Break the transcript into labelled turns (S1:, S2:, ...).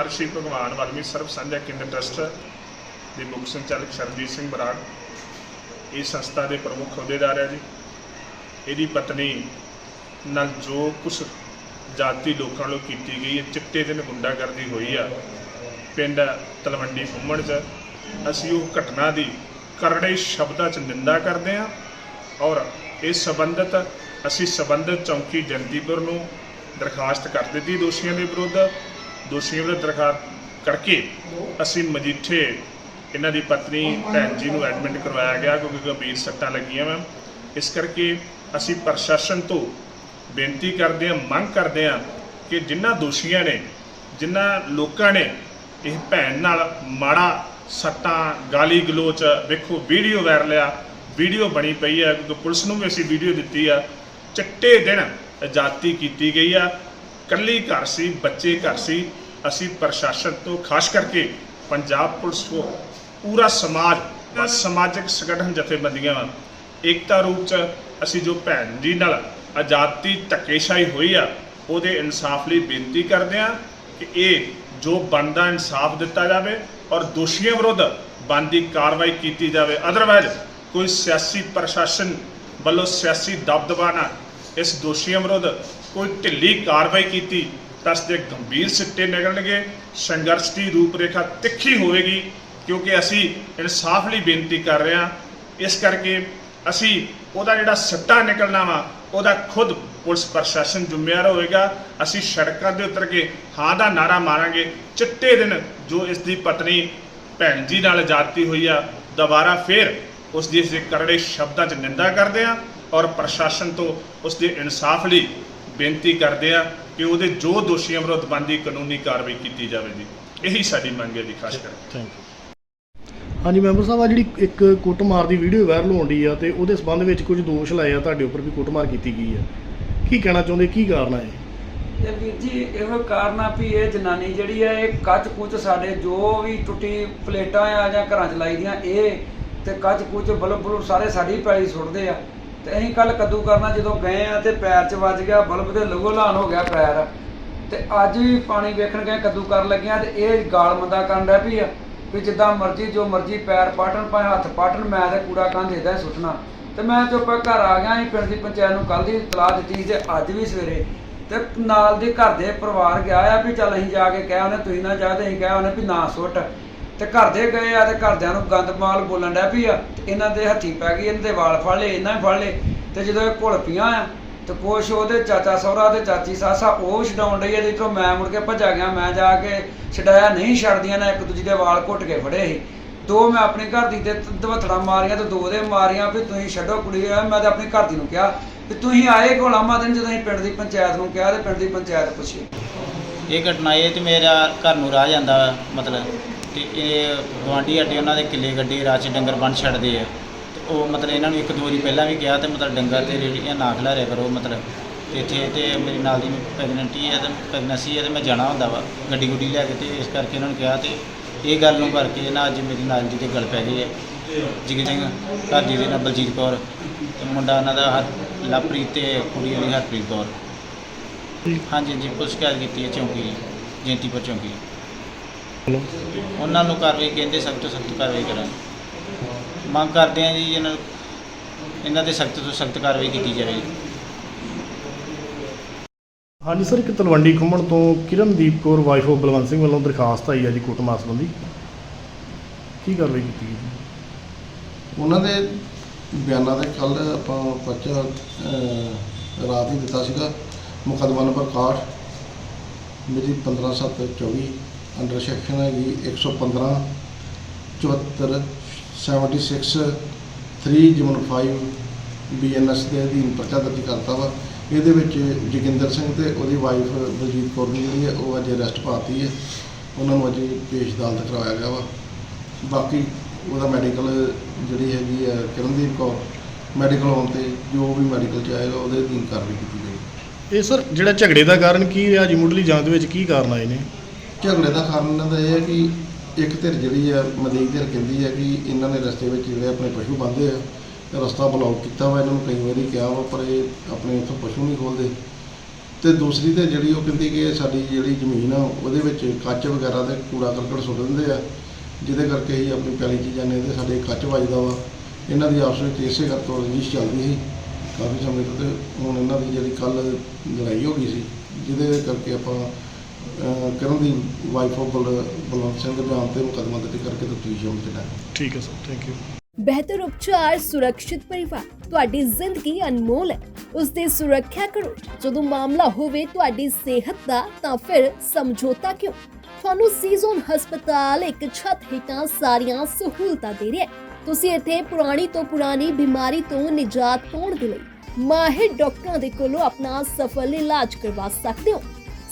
S1: ਨੇ ਮਰਸ਼ੀ ਭਗਵਾਨ ਵਾਲਮੀਕ ਸਰਬ ਸਾਂਝਾ ਕੇਂਦਰ ਟਰਸਟ ਦੇ ਮੁੱਖ ਸੰਚਾਲਕ ਸਰਜੀਤ ਸਿੰਘ ਬਰਾੜ, ਇਹ ਸੰਸਥਾ ਦੇ ਪ੍ਰਮੁੱਖ ਅਹੁਦੇਦਾਰ ਹੈ ਜੀ। ਇਹਦੀ ਪਤਨੀ ਨਾਲ ਜੋ ਕੁਛ ਜਾਤੀ ਲੋਕਾਂ ਵੱਲੋਂ ਕੀਤੀ ਗਈ ਹੈ। ਚਿੱਟੇ ਦਿਨ ਗੁੰਡਾਗਰਦੀ ਹੋਈ ਆ ਪਿੰਡ ਤਲਵੰਡੀ ਫੁੰਮਣ 'ਚ। ਅਸੀਂ ਉਹ ਘਟਨਾ ਦੀ ਕਰੜੇ ਸ਼ਬਦਾਂ 'ਚ ਨਿੰਦਾ ਕਰਦੇ ਹਾਂ ਔਰ ਇਸ ਸੰਬੰਧਤ, ਅਸੀਂ ਸੰਬੰਧਿਤ ਚੌਂਕੀ ਜੰਦੀਪੁਰ ਨੂੰ ਦਰਖਾਸਤ ਕਰ ਦਿੱਤੀ ਦੋਸ਼ੀਆਂ ਦੇ ਵਿਰੁੱਧ। ਦੋਸ਼ੀਆਂ ਵਿਰੁੱਧ ਦਰਖਾਸਤ ਕਰਕੇ ਅਸੀਂ ਮਜੀਠੇ ਇਹਨਾਂ ਦੀ ਪਤਨੀ, ਭੈਣ ਜੀ ਨੂੰ ਐਡਮਿਟ ਕਰਵਾਇਆ ਗਿਆ ਕਿਉਂਕਿ ਗੰਭੀਰ ਸੱਟਾਂ ਲੱਗੀਆਂ ਵਾ। ਇਸ ਕਰਕੇ ਅਸੀਂ ਪ੍ਰਸ਼ਾਸਨ ਤੋਂ ਬੇਨਤੀ ਕਰਦੇ ਹਾਂ, ਮੰਗ ਕਰਦੇ ਹਾਂ ਕਿ ਜਿਨ੍ਹਾਂ ਦੋਸ਼ੀਆਂ ਨੇ ਜਿਨ੍ਹਾਂ ਲੋਕਾਂ ਨੇ ਇਹ ਭੈਣ ਨਾਲ ਮਾੜਾ ਸੱਟਾਂ ਗਾਲੀ ਗਲੋਚ ਵੇਖੋ ਵੀਡੀਓ ਵਾਇਰਲ ਆ, ਵੀਡੀਓ ਬਣੀ ਪਈ ਆ, ਕਿਉਂਕਿ ਪੁਲਿਸ ਨੂੰ ਵੀ ਅਸੀਂ ਵੀਡੀਓ ਦਿੱਤੀ ਆ। ਚਿੱਟੇ ਦਿਨ ਆਜ਼ਾਦੀ ਕੀਤੀ ਗਈ ਆ। ਕੱਲੀ ਘਰ ਸੀ ਬੱਚੇ ਘਰ ਸੀ ਅਸੀਂ ਪ੍ਰਸ਼ਾਸਨ ਤੋਂ ਖਾਸ ਕਰਕੇ ਪੰਜਾਬ ਪੁਲਿਸ ਤੋਂ ਪੂਰਾ ਸਮਾਜ ਅ, ਸਮਾਜਿਕ ਸੰਗਠਨ ਜਥੇਬੰਦੀਆਂ ਵਾਂ, ਏਕਤਾ ਰੂਪ ਚ ਅਸੀਂ ਜੋ ਭੈਣ ਜੀ ਨਾਲ ਆਜ਼ਾਦੀ ਧੱਕੇਸ਼ਾਹੀ ਹੋਈ ਆ ਉਹਦੇ ਇਨਸਾਫ ਲਈ ਬੇਨਤੀ ਕਰਦੇ ਆ ਕਿ ਇਹ ਜੋ ਬਣਦਾ ਇਨਸਾਫ ਦਿੱਤਾ ਜਾਵੇ ਔਰ ਦੋਸ਼ੀਆਂ ਵਿਰੁੱਧ ਬਣਦੀ ਕਾਰਵਾਈ ਕੀਤੀ ਜਾਵੇ। ਅਦਰਵਾਇਜ਼ ਕੋਈ ਸਿਆਸੀ ਪ੍ਰਸ਼ਾਸਨ ਵੱਲੋਂ ਸਿਆਸੀ ਦਬਦਬਾ ਨਾਲ ਇਸ ਦੋਸ਼ੀਆਂ ਵਿਰੁੱਧ ਕੋਈ ਢਿੱਲੀ ਕਾਰਵਾਈ ਕੀਤੀ ਤਾਂ ਇਸ ਦੇ ਗੰਭੀਰ ਸਿੱਟੇ ਨਿਕਲਣਗੇ, ਸੰਘਰਸ਼ ਦੀ ਰੂਪਰੇਖਾ ਤਿੱਖੀ ਹੋਵੇਗੀ ਕਿਉਂਕਿ ਅਸੀਂ ਇਨਸਾਫ ਲਈ ਬੇਨਤੀ ਕਰ ਰਹੇ ਹਾਂ। ਇਸ ਕਰਕੇ ਅਸੀਂ ਉਹਦਾ ਜਿਹੜਾ ਸੱਟਾ ਨਿਕਲਣਾ ਵਾ, ਉਹਦਾ ਖੁਦ ਪੁਲਿਸ ਪ੍ਰਸ਼ਾਸਨ ਜ਼ਿੰਮੇਵਾਰ ਹੋਵੇਗਾ। ਅਸੀਂ ਸੜਕਾਂ ਦੇ ਉਤਰ ਕੇ ਹਾਂ ਦਾ ਨਾਰਾ ਮਾਰਾਂਗੇ। ਚਿੱਟੇ ਦਿਨ ਜੋ ਇਸ ਦੀ ਪਤਨੀ ਭੈਣ ਜੀ ਨਾਲ ਜਾਤੀ ਹੋਈ ਆ, ਦੁਬਾਰਾ ਫੇਰ ਉਸ ਦੀ ਇਸ ਦੇ ਕਰੜੇ ਸ਼ਬਦਾਂ 'ਚ ਨਿੰਦਾ ਕਰਦੇ ਆ ਔਰ ਪ੍ਰਸ਼ਾਸਨ ਤੋਂ ਉਸ ਦੇ ਇਨਸਾਫ ਲਈ ਬੇਨਤੀ ਕਰਦੇ ਆ ਕਿ ਉਹਦੇ ਜੋ ਦੋਸ਼ੀਆਂ ਵਿਰੁੱਧ ਬਣਦੀ ਕਾਨੂੰਨੀ ਕਾਰਵਾਈ ਕੀਤੀ ਜਾਵੇ ਜੀ ਇਹੀ ਸਾਡੀ ਮੰਗ ਹੈ ਜੀ ਖਾਸ ਕਰਕੇ।
S2: ਥੈਂਕ ਯੂ ਹਾਂਜੀ ਮੈਂਬਰ ਸਾਹਿਬ ਆ ਜਿਹੜੀ ਇੱਕ ਕੁੱਟਮਾਰ ਦੀ ਵੀਡੀਓ ਵਾਇਰਲ ਹੋਣ ਡਈ ਆ ਤੇ ਉਹਦੇ ਸਬੰਧ ਵਿੱਚ ਕੁਝ ਦੋਸ਼ ਲਾਏ ਆ ਤੁਹਾਡੇ ਉੱਪਰ ਵੀ ਕੁੱਟਮਾਰ ਕੀਤੀ ਗਈ ਆ। ਕੀ ਕਹਿਣਾ ਚਾਹੁੰਦੇ ਕੀ ਕਾਰਨ ਹੈ
S3: ਤੇ ਵੀਰ ਜੀ ਇਹੋ ਕਾਰਨ ਆ ਵੀ ਇਹ ਜਨਾਨੀ ਜਿਹੜੀ ਹੈ ਇਹ ਕੱਚ ਕੁੱਚ ਸਾਡੇ ਜੋ ਵੀ ਟੁੱਟੀ ਪਲੇਟਾਂ ਆ ਜਾਂ ਘਰਾਂ ਚ ਲਾਈ ਦੀਆਂ ਇਹ ਤੇ ਕੱਚ ਕੁੱਚ ਬਲਬ ਬਲਬ ਸਾਰੇ ਸਾਡੀ ਪੈਲੀ ਸੁੱਟਦੇ ਆ। ਤੇ ਅਸੀਂ ਕੱਲ ਕੱਦੂ ਕਰਨਾ ਜਦੋਂ ਗਏ ਆ ਤੇ ਪੈਰ 'ਚ ਵੱਜ ਗਿਆ, ਬਲਬ ਤੇ ਲਹੂ ਲਾਨ ਹੋ ਗਿਆ ਪੈਰ। ਤੇ ਅੱਜ ਵੀ ਪਾਣੀ ਵੇਖਣ ਗਏ, ਕੱਦੂ ਕਰਨ ਲੱਗਿਆ ਤੇ ਇਹ ਗਾਲ ਮੰਦਾ ਕਰਨ ਡਿਆ ਵੀ ਆ ਵੀ ਜਿੱਦਾਂ ਮਰਜ਼ੀ, ਜੋ ਮਰਜ਼ੀ ਪੈਰ ਪਾਟਣ, ਭਾਵੇਂ ਹੱਥ ਪਾਟਣ, ਮੈਂ ਤੇ ਕੂੜਾ ਕੰਧ ਏਦਾਂ ਸੁੱਟਣਾ। ਤੇ ਮੈਂ ਚੁੱਪ ਘਰ ਆ ਗਿਆ ਸੀ ਪਿੰਡ ਦੀ ਪੰਚਾਇਤ ਨੂੰ ਕੱਲ ਦੀ ਇਤਲਾਹ ਦਿੱਤੀ ਤੇ ਅੱਜ ਵੀ ਸਵੇਰੇ। ਤੇ ਨਾਲ ਦੇ ਘਰ ਦੇ ਪਰਿਵਾਰ ਗਿਆ ਆ ਵੀ ਚੱਲ ਅਸੀਂ ਜਾ ਕੇ ਕਹਿ ਉਹਨੇ ਤੁਸੀਂ ਨਾ ਜਾ ਤੇ ਅਸੀਂ ਕਹਿ ਉਹਨੇ ਵੀ ਨਾ ਸੁੱਟ। ਤੇ ਘਰ ਦੇ ਗਏ ਆ ਤੇ ਘਰਦਿਆਂ ਨੂੰ ਗੰਦ ਮਾਲ ਬੋਲਣ ਡਿਆ ਵੀ ਆ ਤੇ ਇਹਨਾਂ ਦੇ ਹੱਥੀ ਪੈ ਗਈ, ਇਹਨਾਂ ਦੇ ਵਾਲ ਫੜ ਲਏ, ਇਹਨਾਂ ਫੜ ਲਏ ਤੇ ਜਦੋਂ ਇਹ ਘੁਲ ਪੀਆਂ ਆ ਤੇ ਕੁਛ ਉਹਦੇ ਚਾਚਾ ਸਹੁਰਾ ਤੇ ਚਾਚੀ ਸਾਸਾ ਉਹ ਛਡਾਉਣ ਡਈ ਆ ਜਿੱਥੋਂ ਮੈਂ ਮੁੜ ਕੇ ਭੱਜਾ ਗਿਆ, ਮੈਂ ਜਾ ਕੇ ਛਡਾਇਆ, ਨਹੀਂ ਛੱਡਦੀਆਂ ਨਾ ਇੱਕ ਦੂਜੀ ਦੇ ਵਾਲ ਘੁੱਟ ਕੇ ਫੜੇ ਸੀ। ਦੋ ਮੈਂ ਆਪਣੀ ਘਰ ਦੀ ਤੇ ਦਵਤੜਾ ਮਾਰੀਆਂ ਤੇ ਦੋ ਦੇ ਮਾਰੀਆਂ ਵੀ ਤੁਸੀਂ ਛੱਡੋ ਕੁੜੀ ਆ ਮੈਂ ਤੇ ਆਪਣੀ ਘਰ ਦੀ ਨੂੰ ਕਿਹਾ ਵੀ ਤੁਸੀਂ ਆਏ ਕੋਲ ਆਮਾ ਦਿਨ ਜਦੋਂ ਅਸੀਂ ਪਿੰਡ ਦੀ ਪੰਚਾਇਤ ਨੂੰ ਕਿਹਾ ਤੇ ਪਿੰਡ ਦੀ ਪੰਚਾਇਤ ਪੁੱਛੀ।
S4: ਇਹ ਘਟਨਾ ਇਹ ਤੇ ਮੇਰਾ ਘਰ ਨੂੰ ਰਾਹ ਜਾਂਦਾ ਮਤਲਬ ਤੇ ਇਹ ਗਵਾਂਢੀ ਸਾਡੇ ਉਹਨਾਂ ਦੇ ਕਿੱਲੇ ਗੱਡੇ ਰਾਹ 'ਚ ਡੰਗਰ ਬੰਨ ਛੱਡਦੇ ਆ। ਤੇ ਉਹ ਮਤਲਬ ਇਹਨਾਂ ਨੂੰ ਇੱਕ ਦੋ ਵਾਰੀ ਪਹਿਲਾਂ ਵੀ ਕਿਹਾ ਤੇ ਮਤਲਬ ਡੰਗਰ ਤੇ ਰੇੜੀਆਂ ਨਾ ਖਿਲਾਰਿਆ ਕਰੋ ਮਤਲਬ। ਤੇ ਇੱਥੇ ਤੇ ਮੇਰੀ ਨਾਲ ਦੀ ਪ੍ਰੈਗਨੈਂਟੀ ਹੈ ਤੇ ਪ੍ਰੈਗਨੈਂਸੀ ਹੈ ਤੇ ਮੈਂ ਜਾਣਾ ਹੁੰਦਾ ਵਾ ਗੱਡੀ ਗੁੱਡੀ ਲੈ ਕੇ ਤੇ ਇਸ ਕਰਕੇ ਇਹਨਾਂ ਨੂੰ ਕਿਹਾ ਤੇ ਇਹ ਗੱਲ ਨੂੰ ਕਰਕੇ ਨਾ ਅੱਜ ਮੇਰੀ ਨਾਲ ਦੀ ਤੇ ਗੱਲ ਪੈ ਗਈ ਹੈ। ਜਿਗ ਸਿੰਘ, ਘਰ ਦੀ ਦੇ ਨਾਲ ਬਲਜੀਤ ਕੌਰ ਤੇ ਮੁੰਡਾ ਉਹਨਾਂ ਦਾ ਹਰ ਲਵਪ੍ਰੀਤ ਤੇ ਕੁੜੀ ਵਾਲੀ ਹਰਪ੍ਰੀਤ ਕੌਰ। ਹਾਂਜੀ ਜੀ ਪੁਲਿਸ ਸ਼ਿਕਾਇਤ ਕੀਤੀ ਹੈ ਚੌਂਕੀ ਜੈਂਤੀਪੁਰ ਚੌਂਕੀ ਉਹਨਾਂ ਨੂੰ ਕਾਰਵਾਈ ਕਹਿੰਦੇ ਸਖਤ ਤੋਂ ਸਖਤ ਕਾਰਵਾਈ ਕਰਨ ਮੰਗ ਕਰਦੇ ਆ ਜੀ ਇਹਨਾਂ ਇਹਨਾਂ ਤੇ ਸਖਤ ਤੋਂ ਸਖਤ ਕਾਰਵਾਈ ਕੀਤੀ ਜਾਵੇ
S2: ਹਾਂਜੀ ਸਰ ਇੱਕ ਤਲਵੰਡੀ ਖੁੰਮਣ ਤੋਂ ਕਿਰਨਦੀਪ ਕੌਰ ਵਾਈਫ ਆਫ ਬਲਵੰਤ ਸਿੰਘ ਵੱਲੋਂ ਦਰਖਾਸਤ ਆਈ ਆ ਜੀ ਕੁੱਟਮਾਰ ਸੰਬੰਧੀ ਕੀ ਕਾਰਵਾਈ ਕੀਤੀ ਗਈ ਜੀ?
S5: ਉਹਨਾਂ ਦੇ ਬਿਆਨਾਂ ਦੇ ਕੱਲ ਆਪਾਂ ਪਰਚਾ ਅਹ, ਰਾਤ ਹੀ ਦਿੱਤਾ ਸੀਗਾ। ਮੁਕੱਦਮਾ ਨੰਬਰ 61 ਮੇਰੀ 15724 ਅੰਡਰ ਸੈਕਸ਼ਨ ਹੈਗੀ 115 74 76 3 ਜਮਨ 5 ਬੀਐਨਐਸ ਦੇ ਅਧੀਨ ਪਰਚਾ ਦਰਜ ਕਰਤਾ ਵਾ। ਇਹਦੇ ਵਿੱਚ ਜੋਗਿੰਦਰ ਸਿੰਘ ਤੇ ਉਹਦੀ ਵਾਈਫ ਬਲਜੀਤ ਕੌਰ ਦੀ ਜਿਹੜੀ ਹੈ ਉਹ ਅੱਜ ਅਰੈਸਟ ਪਾਤੀ ਹੈ ਉਹਨਾਂ ਨੂੰ ਅੱਜ ਪੇਸ਼ ਅਦਾਲਤ ਕਰਵਾਇਆ ਗਿਆ ਵਾ। ਬਾਕੀ ਉਹਦਾ ਮੈਡੀਕਲ ਜਿਹੜੀ ਹੈਗੀ ਹੈ ਕਿਰਨਦੀਪ ਕੌਰ ਮੈਡੀਕਲ ਹੋਣ ਤੇ ਜੋ ਵੀ ਮੈਡੀਕਲ ਚ ਆਏਗਾ, ਉਹਦੇ ਅਧੀਨ ਕਾਰਵਾਈ ਕੀਤੀ ਜਾਏਗੀ।
S2: ਇਹ ਸਰ, ਜਿਹੜਾ ਝਗੜੇ ਦਾ ਕਾਰਨ ਕੀ ਰਿਹਾ ਜੀ ਮੁੱਢਲੀ ਜਾਂਚ ਵਿੱਚ ਕੀ ਕਾਰਨ ਆਏ ਨੇ?
S5: ਝਗੜੇ ਦਾ ਕਾਰਨ ਇਹਨਾਂ ਦਾ ਇਹ ਹੈ ਕਿ ਇੱਕ ਧਿਰ ਜਿਹੜੀ ਹੈ ਮਦੀਕ ਧਿਰ ਕਹਿੰਦੀ ਹੈ ਕਿ ਇਹਨਾਂ ਨੇ ਰਸਤੇ ਵਿੱਚ ਜਿਹੜੇ ਆਪਣੇ ਪਸ਼ੂ ਬੰਦੇ ਆ ਤੇ ਰਸਤਾ ਬਲੌਕ ਕੀਤਾ ਵਾ, ਇਹਨਾਂ ਨੂੰ ਕਈ ਵਾਰੀ ਕਿਹਾ ਵਾ, ਪਰ ਇਹ ਆਪਣੇ ਇੱਥੋਂ ਪਸ਼ੂ ਨਹੀਂ ਖੋਲਦੇ ਤੇ ਦੂਸਰੀ ਤੇ ਜਿਹੜੀ ਉਹ ਕਹਿੰਦੀ ਕਿ ਸਾਡੀ ਜਿਹੜੀ ਜ਼ਮੀਨ ਆ, ਉਹਦੇ ਵਿੱਚ ਕੱਚ ਵਗੈਰਾ ਤੇ ਕੂੜਾ ਕਰਕਟ ਸੁੱਟ ਦਿੰਦੇ ਆ, ਜਿਹਦੇ ਕਰਕੇ ਅਸੀਂ ਆਪਣੀ ਪੈਲੀ 'ਚ ਜਾਂਦੇ ਤੇ ਸਾਡੇ ਕੱਚ ਵੱਜਦਾ ਵਾ। ਇਹਨਾਂ ਦੀ ਆਪਸ ਵਿੱਚ ਇਸੇ ਕਰਕੇ ਰੰਜਿਸ਼ ਚੱਲਦੀ ਸੀ। ਕਾਫੀ ਸਮੇਂ ਤੋਂ ਤੇ ਹੁਣ ਇਹਨਾਂ ਦੀ ਜਿਹੜੀ ਕੱਲ ਲੜਾਈ ਹੋ ਗਈ ਸੀ, ਜਿਹਦੇ ਕਰਕੇ ਆਪਾਂ ਕਰਨ ਦੀ ਵਾਈਫ ਆਫ ਬਲਵੰਤ ਸਿੰਘ ਦੇ ਬਿਆਨ ਤੇ ਮੁਕੱਦਮਾ ਦਰਜ ਕਰਕੇ ਤਫਤੀਸ਼ ਅਮਲ ਚ ਲਿਆ
S2: ਠੀਕ ਹੈ ਸਰ ਥੈਂਕ ਯੂ
S6: ਬਿਹਤਰ ਉਪਚਾਰ ਸੁਰੱਖਿਅਤ ਪਰਿਵਾਰ ਤੁਹਾਡੀ ਜ਼ਿੰਦਗੀ ਅਨਮੋਲ ਹੈ। ਉਸ ਦੀ ਸੁਰੱਖਿਆ ਕਰੋ। ਜਦੋਂ ਮਾਮਲਾ ਹੋਵੇ ਤੁਹਾਡੀ ਸਿਹਤ ਦਾ ਤਾਂ ਫਿਰ ਸਮਝੌਤਾ ਕਿਉਂ? ਤੁਹਾਨੂੰ ਸੀਜ਼ਨ ਹਸਪਤਾਲ ਇੱਕ ਛੱਤ ਹੇਠਾਂ ਸਾਰੀਆਂ ਸਹੂਲਤਾਂ ਦੇ ਰਿਹਾ ਹੈ। ਤੁਸੀਂ ਇੱਥੇ ਪੁਰਾਣੀ ਤੋਂ ਪੁਰਾਣੀ ਬਿਮਾਰੀ ਤੋਂ ਨਿਜਾਤ ਪਾਉਣ ਦੇ ਲਈ ਮਾਹਿਰ ਡਾਕਟਰਾਂ ਦੇ ਕੋਲੋਂ ਆਪਣਾ ਸਫਲ ਇਲਾਜ ਕਰਵਾ ਸਕਦੇ ਹੋ।